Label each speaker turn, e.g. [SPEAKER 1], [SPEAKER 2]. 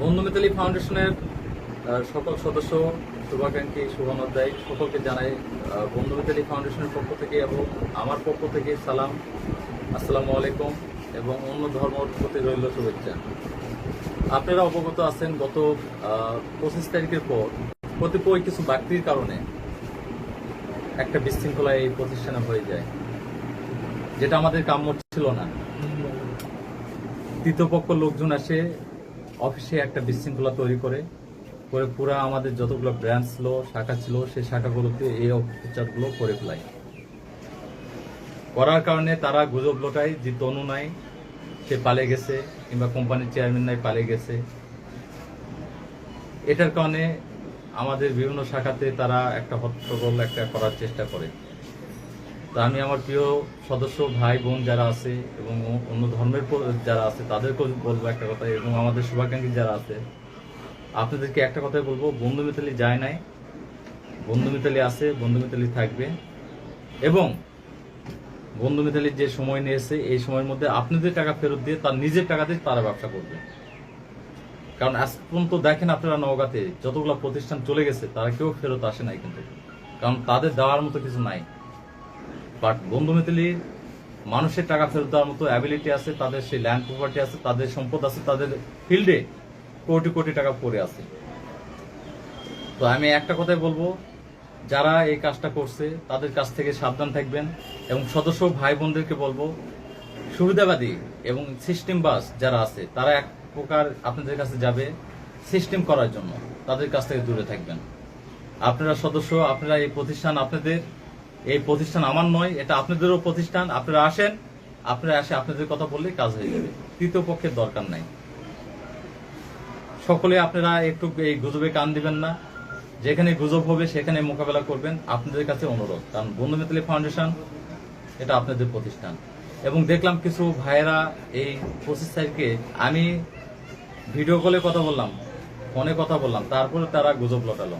[SPEAKER 1] বন্ধু মিতালি ফাউন্ডেশনের সকল সদস্য শুভাকাঙ্ক্ষী শুভনোধ্যায় সকলকে জানাই বন্ধু মিতালি ফাউন্ডেশনের পক্ষ থেকে এবং আমার পক্ষ থেকে সালাম আসসালামু আলাইকুম এবং অন্য ধর্মর প্রতি রইল শুভেচ্ছা। আপনারা অবগত আছেন গত পঁচিশ তারিখের পর কতিপয় কিছু ব্যক্তির কারণে একটা বিশৃঙ্খলা এই প্রতিষ্ঠানে হয়ে যায় যেটা আমাদের কাম্য ছিল না। তৃতীয় পক্ষ লোকজন আসে অফিসে একটা বিশৃঙ্খলা তৈরি করে করে পুরো আমাদের যতগুলো ব্রাঞ্চ ছিল, শাখা ছিল, সেই শাখাগুলোতে এই অপপ্রচারগুলো করে ফেলায় করার কারণে তারা গুজব লোটায়, যে তনু নাই, সে পালিয়ে গেছে, কিংবা কোম্পানির চেয়ারম্যান নাই, পালিয়ে গেছে। এটার কারণে আমাদের বিভিন্ন শাখাতে তারা একটা হট্টগোল একটা করার চেষ্টা করে। তো আমি আমার প্রিয় সদস্য, ভাই, বোন যারা আছে এবং অন্য ধর্মের যারা আছে, তাদেরকেও বলব একটা কথা এবং আমাদের শুভাকাঙ্ক্ষী যারা আছে। আপনাদেরকে একটা কথাই বলব, বন্ধু মিতালি যায় নাই। বন্ধু মিতালি আছে, বন্ধু মিতালি থাকবে। এবং বন্ধু মিতালির যে সময় নিয়েছে, এই সময়ের মধ্যে আপনাদের টাকা ফেরত দিয়ে তার নিজের টাকা দিয়ে তারা ব্যবসা করবে। কারণ আজ পর্যন্ত দেখেন আপনারা নওগাঁতে যতগুলো প্রতিষ্ঠান চলে গেছে, তারা কেউ ফেরত আসে নাই কিন্তু। কারণ তাদের দেওয়ার মতো কিছু নাই। বাট বন্ধু মিতালির মানুষের টাকা ফেরত দেওয়ার মতো অ্যাবিলিটি আছে, তাদের সেই ল্যান্ড প্রপার্টি আছে, তাদের সম্পদ আছে, তাদের ফিল্ডে কোটি কোটি টাকা পড়ে আছে। তো আমি একটা কথাই বলব, যারা এই কাজটা করছে, তাদের কাছ থেকে সাবধান থাকবেন এবং সদস্য ভাই বোনদেরকে বলব, সুবিধাবাদী এবং সিস্টেম বাস যারা আছে, তারা এক প্রকার আপনাদের কাছে যাবে সিস্টেম করার জন্য। তাদের কাছ থেকে দূরে থাকবেন। আপনারা সদস্য, আপনারা এই প্রতিষ্ঠান আপনাদের এই প্রতিষ্ঠান আমার নয়, এটা আপনাদেরও প্রতিষ্ঠান। আপনারা আসেন, আপনারা আসে আপনাদের কথা বললে কাজ হয়ে যাবে। তৃতীয় পক্ষের দরকার নাই। সকলে আপনারা একটু এই গুজবে কান দিবেন না। যেখানে গুজব হবে, সেখানে মোকাবেলা করবেন। আপনাদের কাছে অনুরোধ, কারণ বন্ধু মিতালি ফাউন্ডেশন, এটা আপনাদের প্রতিষ্ঠান। এবং দেখলাম কিছু ভাইয়েরা এই পঁচিশ তারিখে আমি ভিডিও কলে কথা বললাম, ফোনে কথা বললাম, তারপরে তারা গুজব লটালো।